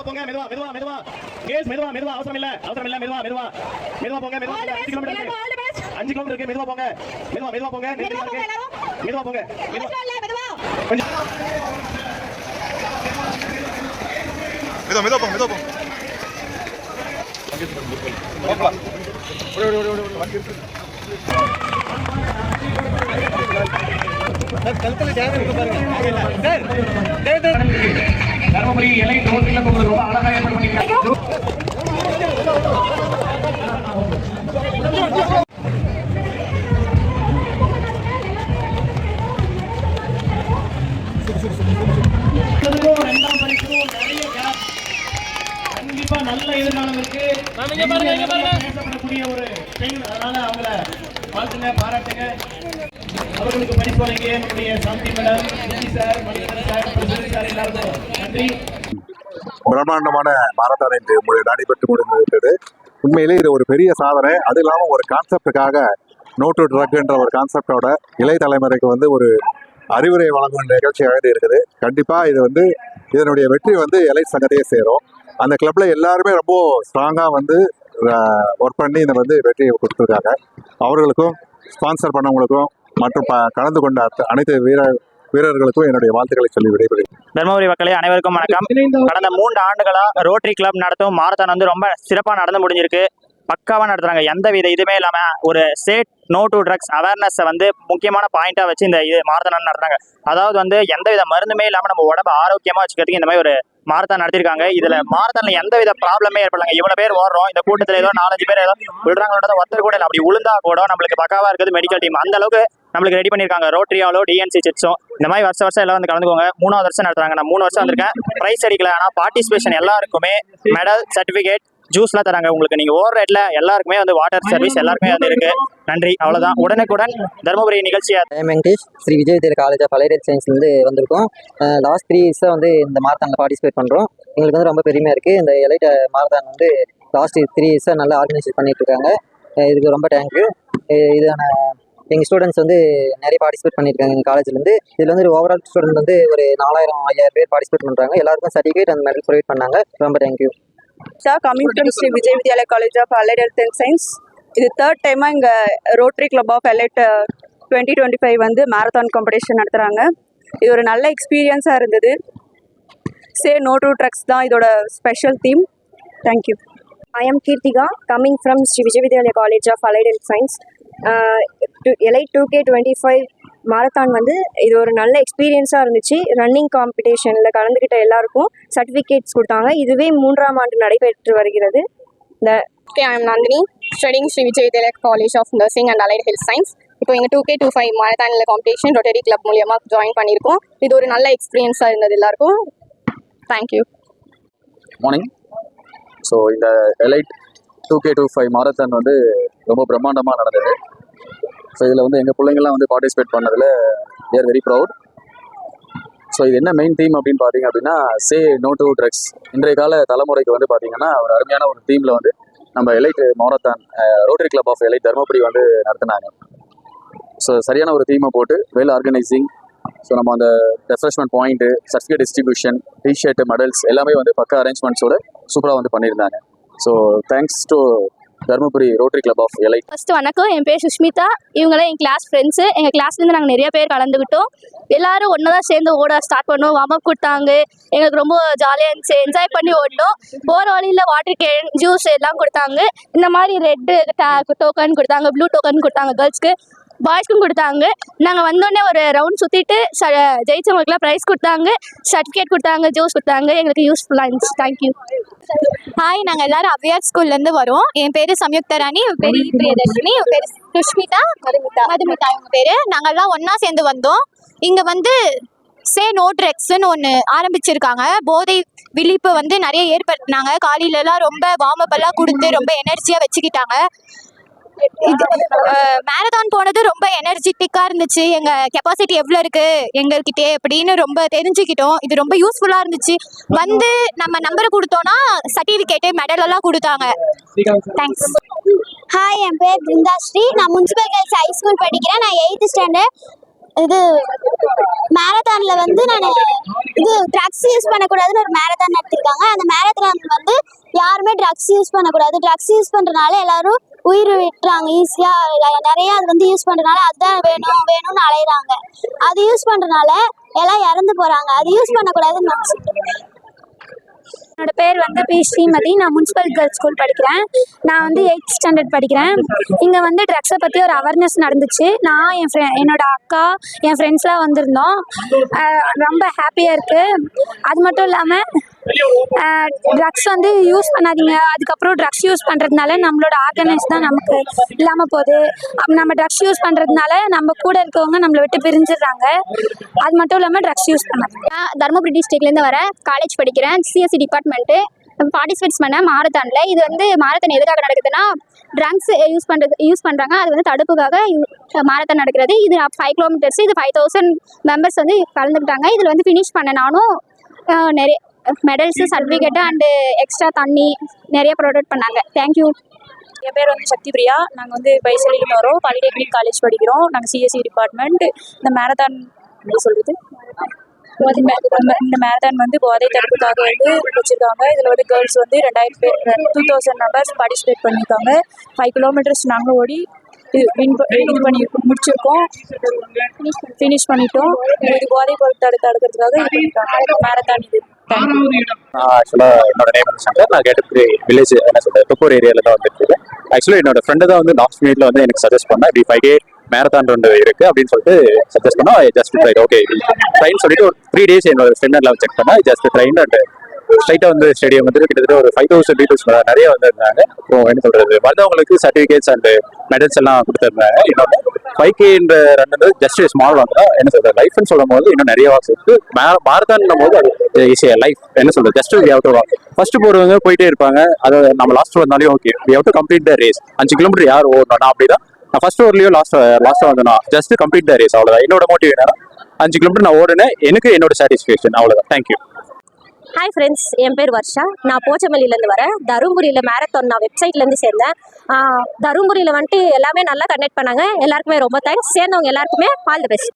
மெதுவா போங்க மெதுவா மெதுவா மெதுவா. கேஸ் மெதுவா மெதுவா. அவசரம் இல்ல அவசரம் இல்ல மெதுவா மெதுவா. மெதுவா போங்க மெதுவா. அஞ்சு கிலோமீட்டர் இருக்கு. அஞ்சு கிலோமீட்டர் இருக்கு. மெதுவா போங்க. மெதுவா மெதுவா போங்க. மெதுவா போங்க மெதுவா மெதுவா. மெதுவா. போங்க மெதுவா போங்க. தர்மபுரி எல்லை ரோட்டில் உங்களுக்கு ரொம்ப அழகா ஏற்பாடு பண்ணிருக்காங்க முதலுக்கும் இரண்டாம் பரிசுக்கும் நிறைய gap. கண்டிப்பா நல்ல எதிர்காலம் இருக்கு பேசப்படக்கூடிய ஒரு பெண் அதனால அவங்கள வாழ்த்துங்க பாராட்டுங்க. அவர்களுக்கு பரிசு வழங்கிய நம்முடைய Shanthi madam. Sir Manikaran sir president sir எல்லாருக்கும் நன்றி. பிரம்மாண்டமான மாரத்தான் இன்று நடைபெற்று முடிந்துவிட்டது உண்மையிலே இது ஒரு பெரிய சாதனை. அது இல்லாமல் ஒரு கான்செப்டுக்காக நோ டு ட்ரக்ன்ற ஒரு கான்செப்டோட இளைய தலைமுறைக்கு வந்து ஒரு அறிவுரை வழங்கும் நிகழ்ச்சியாக இருக்குது. கண்டிப்பாக இது வந்து இதனுடைய வெற்றி வந்து இலை சங்கத்தையே சேரும். அந்த கிளப்ல எல்லாருமே ரொம்ப ஸ்ட்ராங்காக வந்து ஒர்க் பண்ணி இதை வந்து வெற்றியை கொடுத்துருக்காங்க. அவர்களுக்கும் ஸ்பான்சர் பண்ணவங்களுக்கும் மற்றும் ப கலந்து கொண்ட அனைத்து வீர வீரர்களுக்கும் என்னுடைய வாழ்த்துக்களை சொல்லி விடைபெறுகிறேன். தர்மபுரி மக்களே அனைவருக்கும் வணக்கம். கடந்த மூன்று ஆண்டுகளா ரோட்டரி கிளப் நடத்தும் மாரத்தான் வந்து ரொம்ப சிறப்பாக நடந்து முடிஞ்சிருக்கு. பக்காவாக நடத்துறாங்க. எந்த வித இதுவுமே இல்லாமல் ஒரு சேட் நோ டு ட்ரக்ஸ் அவேர்னஸை வந்து முக்கியமான பாயிண்டாக வச்சு இந்த இது மாரத்தான் நடத்துறாங்க. அதாவது வந்து எந்த வித மருந்துமே இல்லாமல் நம்ம உடம்பு ஆரோக்கியமாக வச்சுக்கிறதுக்கு இந்த மாதிரி ஒரு மாரத்தான் நடத்திருக்காங்க இதுல மாரத்தான்ல எந்த வித ப்ராப்ளமே ஏற்படலாங்க. இவ்வளவு பேர் ஓடுறோம். இந்த கூட்டத்துல ஏதோ நாலஞ்சு பேர் ஏதோ விடுறாங்களோட ஒருத்தர் கூட இல்லை. அப்படி உளுந்தா கூட நம்மளுக்கு பக்காவா இருக்குது மெடிக்கல் டீம் அந்த அளவுக்கு நம்மளுக்கு ரெடி பண்ணிருக்காங்க ரோட்ரியாலோ டிஎன்சி சிட்ஸும் இந்த மாதிரி வருஷம் வருஷம் எல்லாம் வந்து கலந்துக்கோங்க. மூணாவது வருஷம் நடத்துறாங்க. நான் மூணு வருஷம் வந்திருக்கேன். பிரைஸ் அடிக்கல. ஆனா பார்ட்டிசிபேஷன் எல்லாருக்குமே மெடல் சர்டிபிகேட் ஜூஸ்லாம் தராங்க. உங்களுக்கு நீங்க ஓடுற இடத்துல எல்லாருக்குமே வந்து வாட்டர் சர்வீஸ் எல்லாருக்குமே வந்து இருக்கு. நன்றி. அவ்வளவுதான். உடனுக்குடன் தருமபுரி நிகழ்ச்சியை I am Venkatesh Sri Vijay Vidyalaya college of allied சயின்ஸ்லேருந்து வந்திருக்கோம். லாஸ்ட் த்ரீ இயர்ஸாக வந்து இந்த மாரத்தானில் பார்ட்டிசிபேட் பண்ணுறோம் எங்களுக்கு வந்து ரொம்ப பெருமையாக இருக்குது இந்த எலைட் மாரத்தான் வந்து லாஸ்ட் த்ரீ இயர்ஸாக நல்லா ஆர்கனைஸ் பண்ணிட்டு இருக்காங்க. இதுக்கு ரொம்ப தேங்க்யூ இதான எங்கள் ஸ்டூடெண்ட்ஸ் வந்து நிறைய பார்ட்டிசிபேட் பண்ணியிருக்காங்க எங்கள் காலேஜ்லேருந்து இதில் வந்து ஓவரால் ஸ்டூடெண்ட் வந்து ஒரு நாலாயிரம் ஐயாயிரம் பேர் பார்ட்டிசிபேட் பண்ணுறாங்க எல்லாருக்கும் சர்டிஃபிகேட் அண்ட் மெடல் ப்ரொவைட் பண்ணாங்க. ரொம்ப thank you sir coming from Sri Vijay Vidyalaya college of allied health and science இது தேர்ட் டைமாக இங்கே Rotary Club of allied twenty twenty five வந்து மேரத்தான் காம்படிஷன் நடத்துகிறாங்க இது ஒரு நல்ல எக்ஸ்பீரியன்ஸாக இருந்தது. சே நோ டு ட்ரக்ஸ் தான் இதோட special theme thank you I am Keerthika coming from Sri Vijay Vidyalaya college of allied health science elite two K twenty five marathon வந்து இது ஒரு நல்ல எக்ஸ்பீரியன்ஸாக இருந்துச்சு. ரன்னிங் காம்படிஷனில் கலந்துக்கிட்ட எல்லாருக்கும் சர்டிஃபிகேட்ஸ் கொடுத்தாங்க. இதுவே மூன்றாம் ஆண்டு நடைபெற்று வருகிறது. இந்த okay I am Nandhini studying Sri Vijay Vidyalaya college of nursing and allied health science இப்போ எங்கள் டூ கே டூ ஃபைவ் மாரத்தானில் காம்படிஷன் ரொட்டரி கிளப் மூலியமாக ஜாயின் பண்ணியிருக்கோம். இது ஒரு நல்ல எக்ஸ்பீரியன்ஸாக இருந்தது எல்லாருக்கும். தேங்க்யூ மார்னிங் ஸோ இந்த elite two K two five marathon வந்து ரொம்ப பிரம்மாண்டமாக நடந்தது. ஸோ இதில் வந்து எங்கள் பிள்ளைங்கள்லாம் வந்து பார்ட்டிசிபேட் பண்ணதில் we வெரி ப்ரௌட் ஸோ இது என்ன மெயின் தீம் அப்படின்னு பார்த்தீங்க அப்படின்னா சே நோ டு ட்ரக்ஸ் இன்றைய கால தலைமுறைக்கு வந்து பார்த்தீங்கன்னா ஒரு அருமையான ஒரு தீமில் வந்து நம்ம elite marathon Rotary Club of elite Dharmapuri வந்து நடத்தினாங்க. ஸோ சரியான ஒரு தீமை போட்டு வெல் ஆர்கனைசிங் ஸோ நம்ம அந்த refreshment point certificate distribution T-shirt medals எல்லாமே வந்து பக்க அரேஞ்ச்மெண்ட்ஸோட சூப்பராக வந்து பண்ணியிருந்தாங்க. So thanks to Dharmapuri Rotary Club of elite first வணக்கம். என் பேர் சுஷ்மிதா. இவங்களாம் என் கிளாஸ் ஃப்ரெண்ட்ஸு எங்கள் கிளாஸ்லேருந்து நாங்கள் நிறைய பேர் கலந்துக்கிட்டோம் எல்லாரும் ஒன்றா தான் சேர்ந்து ஓட ஸ்டார்ட் பண்ணோம். வார்ம் அப் கொடுத்தாங்க. எங்களுக்கு ரொம்ப ஜாலியாக இருந்துச்சு. என்ஜாய் பண்ணி ஓடணும் போகிற வழியில் வாட்டர் கேன் ஜூஸ் எல்லாம் கொடுத்தாங்க. இந்த மாதிரி ரெட்டு டோக்கன் கொடுத்தாங்க. ப்ளூ டோக்கன் கொடுத்தாங்க. கேர்ள்ஸ்க்கு பாய்ஸ்க்கும் கொடுத்தாங்க. நாங்கள் வந்தோடனே ஒரு ரவுண்ட் சுற்றிட்டு ச ஜெயிச்சவங்களுக்குலாம் ப்ரைஸ் கொடுத்தாங்க. சர்டிஃபிகேட் கொடுத்தாங்க ஜூஸ் கொடுத்தாங்க. எங்களுக்கு யூஸ்ஃபுல்லாக இருந்துச்சு. தேங்க்யூ ஹாய் நாங்கள் எல்லாரும் அவ்வியார் ஸ்கூல்லேருந்து வரோம். என் பேர் சம்யுக்தா ராணி என் பேர் பிரியதர்ஷினி என் பேர் சுஷ்மிதா மதுமிதா. மதுமிதா இவங்க பேர். நாங்கள்லாம் ஒன்றா சேர்ந்து வந்தோம். இங்கே வந்து சே நோ ட்ரக்ஸ்னு ஒன்று ஆரம்பிச்சிருக்காங்க. போதை விழிப்பு வந்து நிறைய ஏற்படுத்தினாங்க. காலையிலலாம் ரொம்ப வார்ம் அப் எல்லாம் கொடுத்து ரொம்ப எனர்ஜியாக வச்சுக்கிட்டாங்க. இது போனது ரொம்ப எனர்ஜெட்டிக்காக இருந்துச்சு. எங்கள் கெப்பாசிட்டி எவ்வளோ இருக்குது எங்கள்கிட்டே அப்படின்னு ரொம்ப தெரிஞ்சுக்கிட்டோம். இது ரொம்ப யூஸ்ஃபுல்லாக இருந்துச்சு. வந்து நம்ம நம்பரை கொடுத்தோன்னா சர்டிஃபிகேட்டு மெடல் எல்லாம் கொடுத்தாங்க. தேங்க்ஸ் ஹாய் என் பேர் பிருந்தாஸ்ரீ. நான் முனிசிபல் கேர்ள்ஸ் ஹை ஸ்கூல் படிக்கிறேன். நான் எயித்து ஸ்டாண்டர்ட் இது மேரத்தான்ல வந்து நான் இது ட்ரக்ஸ் யூஸ் பண்ணக்கூடாதுன்னு ஒரு மேரத்தான் நடத்திருக்காங்க அந்த மேரத்தான் வந்து யாருமே ட்ரக்ஸ் யூஸ் பண்ணக்கூடாது. ட்ரக்ஸ் யூஸ் பண்ணுறனால எல்லாரும் உயிர் விட்டுறாங்க. ஈஸியாக நிறைய அது வந்து யூஸ் பண்ணுறதுனால அதுதான் வேணும் வேணும்னு அலையிறாங்க. அது யூஸ் பண்ணுறனால எல்லாம் இறந்து போகிறாங்க அது யூஸ் பண்ணக்கூடாதுன்னு நான் என்னோட பேர் வந்து பி. ஸ்ரீமதி. நான் முனிசிபல் கேர்ள்ஸ் ஸ்கூல் படிக்கிறேன். நான் வந்து எயித் ஸ்டாண்டர்ட் படிக்கிறேன். இங்கே வந்து ட்ரக்ஸை பற்றி ஒரு அவேர்னஸ் நடந்துச்சு. நான் என் ஃப்ரெ என்னோட அக்கா என் ஃப்ரெண்ட்ஸ்லாம் வந்திருந்தோம். ரொம்ப ஹாப்பியாக இருக்குது அது மட்டும் இல்லாமல் ட்ரக்ஸ் வந்து யூஸ் பண்ணாதீங்க. அதுக்கப்புறம் ட்ரக்ஸ் யூஸ் பண்ணுறதுனால நம்மளோட ஆர்கனைஸ் தான் நமக்கு இல்லாமல் போகுது. அப்ப நம்ம ட்ரக்ஸ் யூஸ் பண்ணுறதுனால நம்ம கூட இருக்கவங்க நம்மளை விட்டு பிரிஞ்சிடுறாங்க. அது மட்டும் இல்லாமல் ட்ரக்ஸ் யூஸ் பண்ணாதீங்க. நான் தருமபுரி டிஸ்ட்ரிக்ட்லேருந்து வரேன் காலேஜ் படிக்கிறேன். சிஎஸ்சி டிபார்ட்மெண்ட்டு பார்ட்டிசிபேட்ஸ் பண்ண மாரத்தானில் இது வந்து மாரத்தான் எதுக்காக நடக்குதுன்னா ட்ரங்க்ஸ் யூஸ் பண்ணுறது யூஸ் பண்ணுறாங்க அது வந்து தடுப்புக்காக மாரத்தான் நடக்கிறது. இது ஃபைவ் கிலோமீட்டர்ஸ் இது ஃபைவ் தௌசண்ட் மெம்பர்ஸ் வந்து கலந்துக்கிட்டாங்க. இதில் வந்து ஃபினிஷ் பண்ண நானும் நிறைய மெடல்ஸு சர்டிஃபிகேட்டு அண்டு எக்ஸ்ட்ரா தண்ணி நிறைய ப்ரொடக்ட் பண்ணாங்க. தேங்க்யூ என் பேர் வந்து சக்தி பிரியா நாங்கள் வந்து பைசலின்னு வரோம். பாலிடெக்னிக் காலேஜ் படிக்கிறோம். நாங்கள் சிஎஸ்சி டிபார்ட்மெண்ட் இந்த மேரத்தான் எப்படி சொல்கிறது இந்த மேரத்தான் வந்து போதை தடுப்புக்காக வந்து வச்சுருக்காங்க இதில் வந்து கேர்ள்ஸ் வந்து ரெண்டாயிரம் பேர் டூ தௌசண்ட் மெம்பர்ஸ் பார்ட்டிசிபேட் பண்ணியிருக்காங்க ஃபைவ் கிலோமீட்டர்ஸ் நாங்கள் ஓடி இது வின் இது பண்ணி முடிச்சிருக்கோம். ஃபினிஷ் பண்ணிட்டோம். இது போதை பொருள் தடு தடுக்கிறதுக்காக மேரத்தான் இது ஆக்சுவலாக என்னோட நேம் வந்து சங்கர் நான் கேட்டபடி வில்லேஜ் என்ன சொல்றது தொப்பூர் ஏரியாவில் தான் வந்துட்டு ஆக்சுவலி என்னோட ஃப்ரெண்டு தான் வந்து லாஸ்ட் மினிட்ல வந்து எனக்கு சஜஸ்ட் பண்ணா இப்படி ஃபைவ் கே மேரத்தான் ரெண்டு இருக்கு அப்படின்னு சொல்லிட்டு சஜஸ்ட் பண்ணா ஜஸ்ட் ட்ரை ஓகே ட்ரைன்னு சொல்லிட்டு ஒரு த்ரீ டேஸ் என்னோட ஃப்ரெண்ட் எல்லாம் செக் பண்ணா ஜஸ்ட் ட்ரைன் அண்ட் ஸ்ட்ரைட்டாக வந்து ஸ்டேடியம் வந்து கிட்டத்தட்ட ஒரு ஃபைவ் தௌசண்ட் டீட்டெயில்ஸ் நிறைய வந்திருந்தாங்க. அப்புறம் என்ன சொல்றது? வந்தவங்களுக்கு சர்டிஃபிகேட்ஸ் அண்ட் மெடல்ஸ் எல்லாம் கொடுத்துருந்தாங்க. இன்னொன்று ஃபைவ் கேன்ற ரன் ஜஸ்ட் ஸ்மால் ஒன் தான். என்ன சொல்றது? லைஃப்னு சொல்லும் போது இன்னும் நிறைய வாக்ஸ் இருக்கு. மாரத்தான் போது அது ஈஸியா லைஃப் என்ன சொல்றது? Just we have to walk first போறவங்க போயிட்டே இருப்பாங்க. அது நம்ம லாஸ்ட் வந்தாலும் okay we have to complete the race அஞ்சு கிலோமீட்டர் யார் ஓடணும் நான் அப்படிதான் நான் ஃபர்ஸ்ட் ஓவர்லயோ லாஸ்ட் லாஸ்ட்டாக வந்தேன் ஜஸ்ட் கம்ப்ளீட் த ரேஸ் அவ்வளோதான் என்னோட மோட்டிவ் என்னன்னா அஞ்சு கிலோமீட்டர் நான் ஓடுனேன். எனக்கு என்னோட சாட்டிஸ்ஃபேக்ஷன் அவ்வளோதான் தேங்க்யூ ஹாய் ஃப்ரெண்ட்ஸ் என் பேர் வர்ஷா. நான் போச்சமல்லியிலேருந்து வரேன். தருமபுரியில் மேரத்தான் நான் வெப்சைட்லேருந்து சேர்ந்தேன். தருமபுரியில் வந்துட்டு எல்லாமே நல்லா கண்டக்ட் பண்ணாங்க. எல்லாருக்குமே ரொம்ப தேங்க்ஸ் சேர்ந்தவங்க எல்லாருக்குமே ஆல் தி பெஸ்ட்